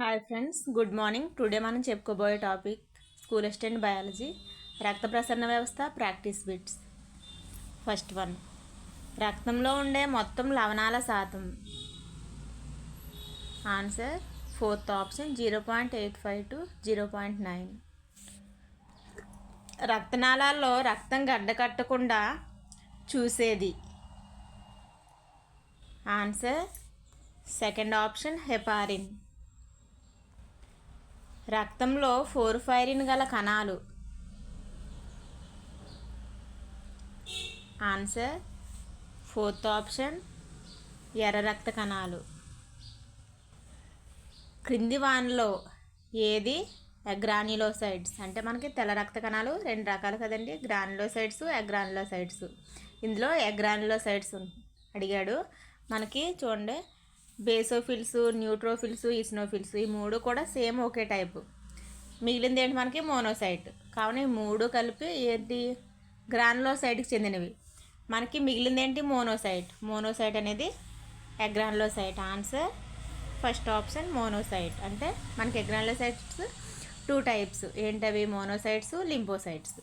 Hi friends good morning today మనం చెప్పుకోబోయే topic school assistant biology రక్త ప్రసరణ వ్యవస్థ ప్రాక్టీస్ బిట్స్ ఫస్ట్ వన్ రక్తంలో ఉండే మొత్తం లవణాల శాతం. Answer fourth option zero point eight five to zero point nine రక్తనాళాల్లో రక్తం గడ్డకట్టకుండా చూసేది. ఆన్సర్ సెకండ్ ఆప్షన్ హెపారిన్ రక్తంలో ఫోర్ఫైరిన్ గల కణాలు. ఆన్సర్ ఫోర్త్ ఆప్షన్ ఎర్ర రక్త కణాలు. క్రింది వానలో ఏది? అగ్రానిలోసైడ్స్. అంటే మనకి తెల్ల రక్త కణాలు రెండు రకాలు కదండి. గ్రానిలోసైడ్స్ అగ్రానిలోసైడ్స్. ఇందులో అగ్రానిలోసైడ్స్ అడిగాడు. మనకి చూడండి బేసోఫిల్స్ న్యూట్రోఫిల్స్ ఇస్నోఫిల్స్ ఈ మూడు కూడా సేమ్ ఒకే టైపు. మిగిలింది ఏంటి మనకి? మోనోసైట్. కావున ఈ మూడు కలిపి ఏంటి? గ్రాన్లోసైట్కి చెందినవి. మనకి మిగిలింది ఏంటి? మోనోసైట్. మోనోసైట్ అనేది agranulocyte answer first option monocyte. అంటే మనకి ఎగ్రాన్లోసైట్స్ టూ టైప్స్. ఏంటవి? మోనోసైట్స్ లింపోసైట్స్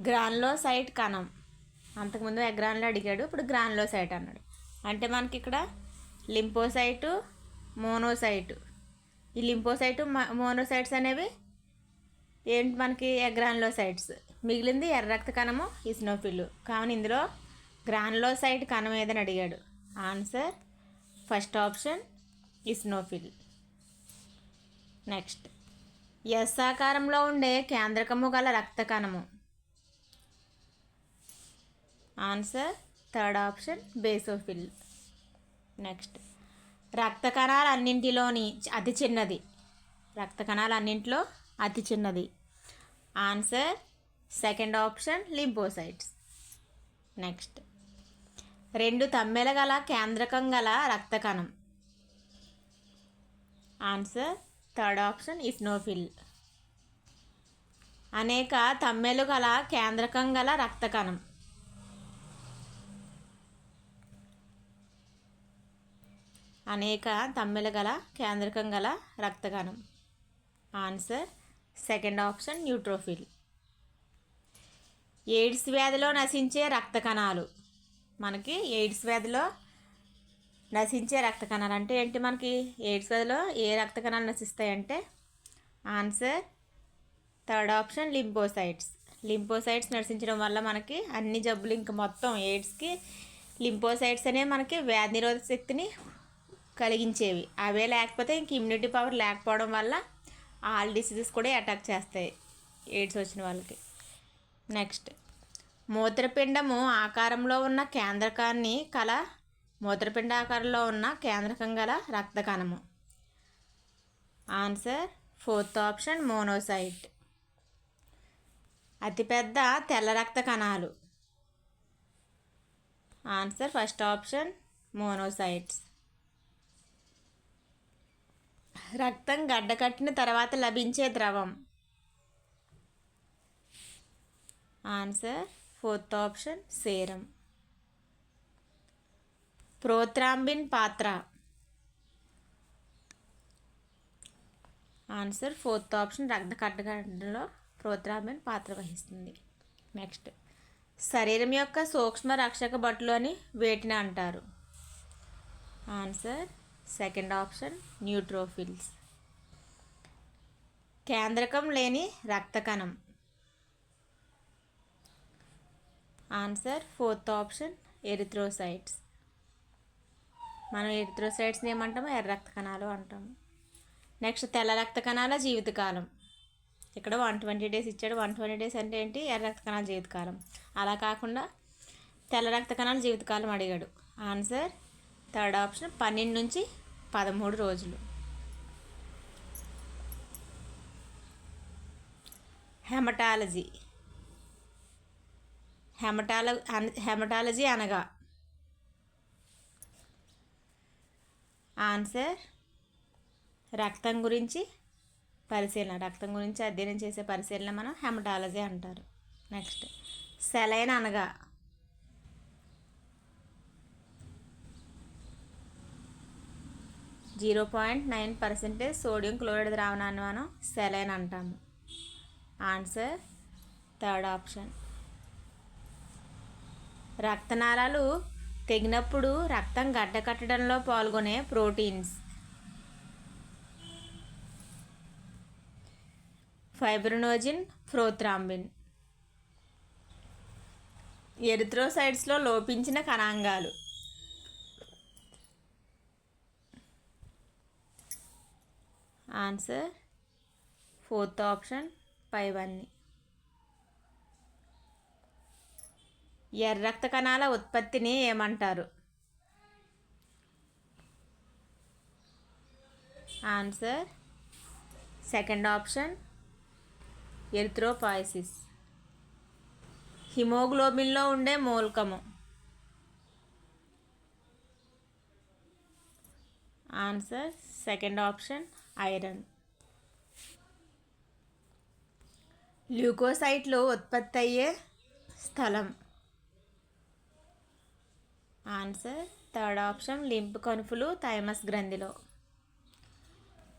గ్రాన్లోసైట్ కణం. అంతకుముందు ఎగ్రాన్లో అడిగాడు ఇప్పుడు గ్రాన్లోసైట్ అన్నాడు. అంటే మనకి ఇక్కడ లింపోసైటు మోనోసైటు. ఈ లింపోసైటు మోనోసైట్స్ అనేవి ఏంటి మనకి ఎగ్రాన్లోసైట్స్. మిగిలింది ఎర్ర రక్త కణము ఇస్నోఫిల్ కావున ఇందులో గ్రాన్లోసైట్ కణం ఏదని అడిగాడు. Answer first option eosinophil next. S ఆకారంలో ఉండే కేంద్రకము గల రక్త కణము. Answer third option basophil. Next. రక్త కణాలు అన్నింటిలోని అతి చిన్నది. రక్త కణాలు అన్నింటిలో అతి చిన్నది. Answer second option lymphocytes next. రెండు తమ్మెల గల కేంద్రకం గల రక్త కణం ఆన్సర్ థర్డ్ ఆప్షన్ ఇస్నోఫిల్ అనేక తమ్మెలు గల కేంద్రకం గల రక్త కణం అనేక తమ్మెల గల కేంద్రకం గల రక్తకణం answer second option neutrophil. AIDS వ్యాధిలో నశించే రక్త కణాలు మనకి ఎయిడ్స్ వ్యాధిలో నశించే రక్త కణాలు అంటే ఏంటి మనకి? ఎయిడ్స్ వ్యాధిలో ఏ రక్త కణాలు నశిస్తాయంటే? Answer third option lymphocytes. Lymphocytes నశించడం వల్ల మనకి అన్ని జబ్బులు ఇంక మొత్తం ఎయిడ్స్కి లింపోసైట్స్ అనేవి మనకి వ్యాధి నిరోధక శక్తిని కలిగించేవి. అవే లేకపోతే ఇంక ఇమ్యూనిటీ పవర్ లేకపోవడం వల్ల ఆల్ డిసీజెస్ కూడా అటాక్ చేస్తాయి ఎయిడ్స్ వచ్చిన వాళ్ళకి. నెక్స్ట్ మూత్రపిండము ఆకారంలో ఉన్న కేంద్రకాన్ని కల మూత్రపిండ ఆకారంలో ఉన్న కేంద్రకం గల రక్తకణము. ఆన్సర్ ఫోర్త్ ఆప్షన్ మోనోసైట్ అతిపెద్ద తెల్ల రక్త కణాలు ఆన్సర్ ఫస్ట్ ఆప్షన్ మోనోసైట్స్ రక్తం గడ్డకట్టిన తర్వాత లభించే ద్రవం. Answer fourth option serum prothrombin పాత్ర ఆన్సర్ ఫోర్త్ ఆప్షన్ రక్త కట్టగడ్డలో ప్రోత్రాంబిన్ పాత్ర వహిస్తుంది. నెక్స్ట్ శరీరం యొక్క సూక్ష్మ రక్షక బట్లు అని వేటిని అంటారు? ఆన్సర్ సెకండ్ ఆప్షన్ న్యూట్రోఫిల్స్ కేంద్రకం లేని రక్త కణం ఆన్సర్ ఫోర్త్ ఆప్షన్ ఎరిథ్రోసైట్స్ మనం ఎరిథ్రోసైట్స్ని ఏమంటాము ఎర్ర రక్త కణాలు అంటాము. నెక్స్ట్ తెల్ల రక్త కణాల జీవితకాలం. ఇక్కడ వన్ ట్వంటీ డేస్ ఇచ్చాడు. వన్ ట్వంటీ డేస్ అంటే ఏంటి? ఎర్ర రక్త కణాల జీవితకాలం. అలా కాకుండా తెల్ల రక్త కణాల జీవితకాలం అడిగాడు. ఆన్సర్ థర్డ్ ఆప్షన్ పన్నెండు నుంచి పదమూడు రోజులు. హెమటాలజీ. హెమటాల హెమటాలజీ అనగా? ఆన్సర్ రక్తం గురించి పరిశీలన. రక్తం గురించి అధ్యయనం చేసే పరిశీలన మనం హెమటాలజీ అంటారు. నెక్స్ట్ సెలైన్ అనగా? Zero point nine percentage sodium chloride ద్రావణాన్ని మనం సెలైన్ అంటాము. Answer third option. రక్తనాళాలు తెగినప్పుడు రక్తం గడ్డకట్టడంలో పాల్గొనే ప్రోటీన్స్. ఫైబ్రనోజిన్ ఫ్రోత్రాంబిన్ ఎరిథ్రోసైడ్స్లో లోపించిన కణాంగాలు. ఆన్సర్ ఫోర్త్ ఆప్షన్ పైవన్నీ ఎర్ర రక్త కణాల ఉత్పత్తిని ఏమంటారు? ఆన్సర్ సెకండ్ ఆప్షన్ ఎరిథ్రోపాయిసిస్ హిమోగ్లోబిన్లో ఉండే మూలకము. Answer second option iron. ల్యూకోసైట్లు ఉత్పత్తి అయ్యే స్థలం. ఆన్సర్ థర్డ్ ఆప్షన్ లింప్ కణుపులు థైమస్ గ్రంథిలో.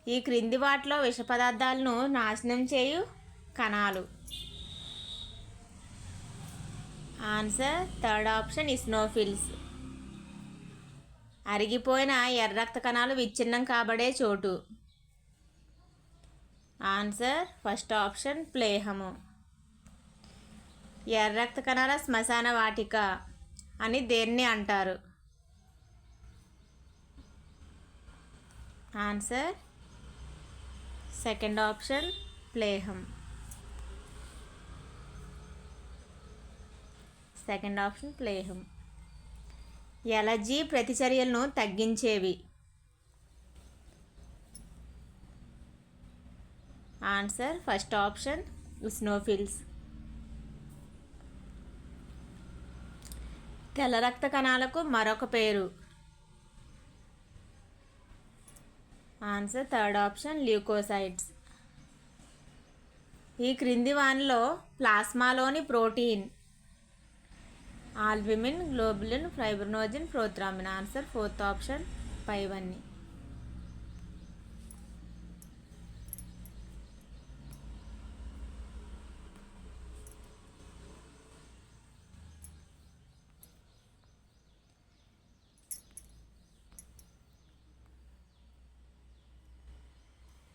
ఈ క్రింది వాటిలో విష పదార్థాలను నాశనం చేయు కణాలు. Answer third option eosinophils. అరిగిపోయిన ఎర్ర రక్త కణాలు విచ్ఛిన్నం కాబడే చోటు. ఆన్సర్ ఫస్ట్ ఆప్షన్ ప్లేహము ఎర్ర రక్త కణాల శ్మశాన వాటిక అని దేన్ని అంటారు? ఆన్సర్ సెకండ్ ఆప్షన్ ప్లేహం సెకండ్ ఆప్షన్ ప్లేహం ఎలర్జీ ప్రతిచర్యలను తగ్గించేవి. ఆన్సర్ ఫస్ట్ ఆప్షన్ స్నోఫిల్స్ తెల్ల రక్త కణాలకు మరొక పేరు. ఆన్సర్ థర్డ్ ఆప్షన్ ల్యూకోసైడ్స్ ఈ క్రింది వానిలో ప్లాస్మాలోని protein albumin globulin fibrinogen prothrombin. Answer fourth option పైవన్నీ.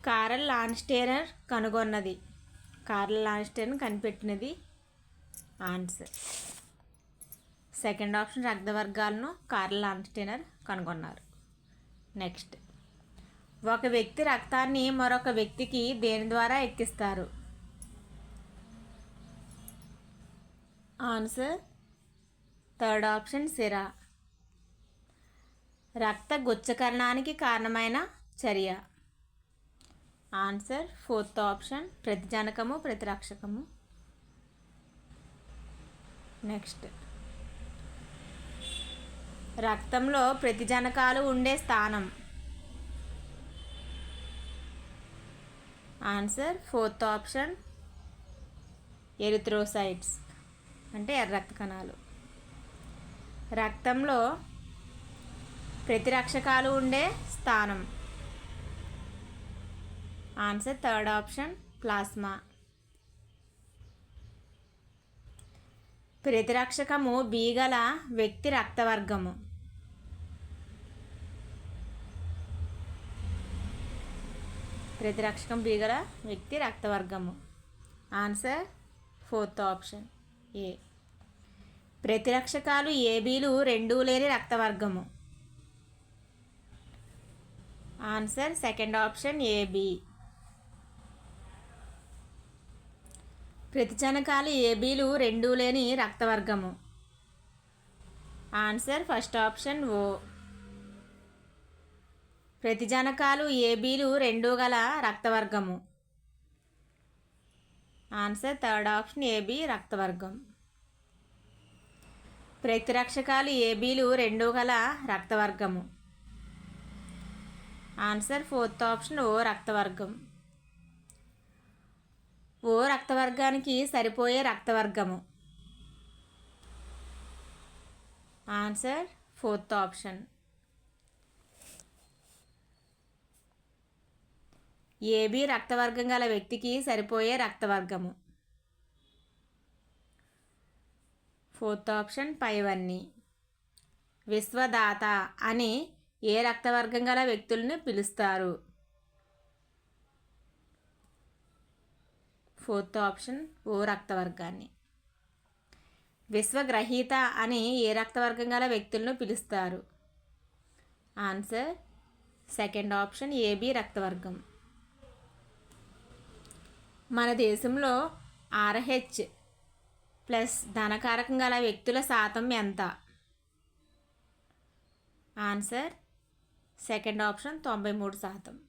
కారల్ లాన్స్టేనర్ కనుగొన్నది. కార్ల లాన్స్టేన్ కనిపెట్టినది. ఆన్సర్. సెకండ్ ఆప్షన్ రక్తవర్గాలను కార్ల లాన్స్టేనర్ కనుగొన్నారు. నెక్స్ట్. ఒక వ్యక్తి రక్తాన్ని మరొక వ్యక్తికి దేని ద్వారా ఎక్కిస్తారు? ఆన్సర్. థర్డ్ ఆప్షన్ సిరా. రక్త గుచ్చకరణానికి కారణమైన చర్య. ఆన్సర్ ఫోర్త్ ఆప్షన్ ప్రతిజనకము ప్రతిరక్షకము నెక్స్ట్. రక్తంలో ప్రతిజనకాలు ఉండే స్థానం. ఆన్సర్ ఫోర్త్ ఆప్షన్ ఎరిథ్రోసైట్స్ అంటే ఎర్ర రక్త కణాలు. రక్తంలో ప్రతిరక్షకాలు ఉండే స్థానం. ఆన్సర్ థర్డ్ ఆప్షన్ ప్లాస్మా ప్రతిరక్షకము బీగల వ్యక్తి రక్తవర్గము ప్రతిరక్షకం బీగల వ్యక్తి రక్తవర్గము ఆన్సర్ ఫోర్త్ ఆప్షన్ ఏ ప్రతిరక్షకాలు ఏబీలు రెండూ లేని రక్తవర్గము ఆన్సర్ సెకండ్ ఆప్షన్ ఏబీ ప్రతిచనకాలు ఏబీలు రెండూ లేని రక్తవర్గము. Answer first option O. ప్రతిజనకాలు ఏబీలు రెండూ గల రక్తవర్గము. ఆన్సర్ థర్డ్ ఆప్షన్ ఏబి రక్తవర్గం. ప్రతిరక్షకాలు ఏబీలు రెండూ గల రక్తవర్గము. ఆన్సర్ ఫోర్త్ ఆప్షన్ ఓ రక్తవర్గం ఓ వర్గానికి సరిపోయే రక్తవర్గము. ఆన్సర్ ఫోర్త్ ఆప్షన్ ఏబి రక్తవర్గం గల వ్యక్తికి సరిపోయే రక్తవర్గము. ఫోర్త్ ఆప్షన్ పైవన్నీ. విశ్వదాత అని ఏ రక్తవర్గం గల వ్యక్తులను పిలుస్తారు? ఫోర్త్ ఆప్షన్ ఓ రక్తవర్గాన్ని. విశ్వగ్రహీత అని ఏ రక్తవర్గం గల వ్యక్తులను పిలుస్తారు? ఆన్సర్ సెకండ్ ఆప్షన్ ఏబి రక్తవర్గం. మన దేశంలో ఆర్హెచ్ ప్లస్ ధనకారకం గల వ్యక్తుల శాతం ఎంత? ఆన్సర్ సెకండ్ ఆప్షన్ తొంభై మూడు శాతం.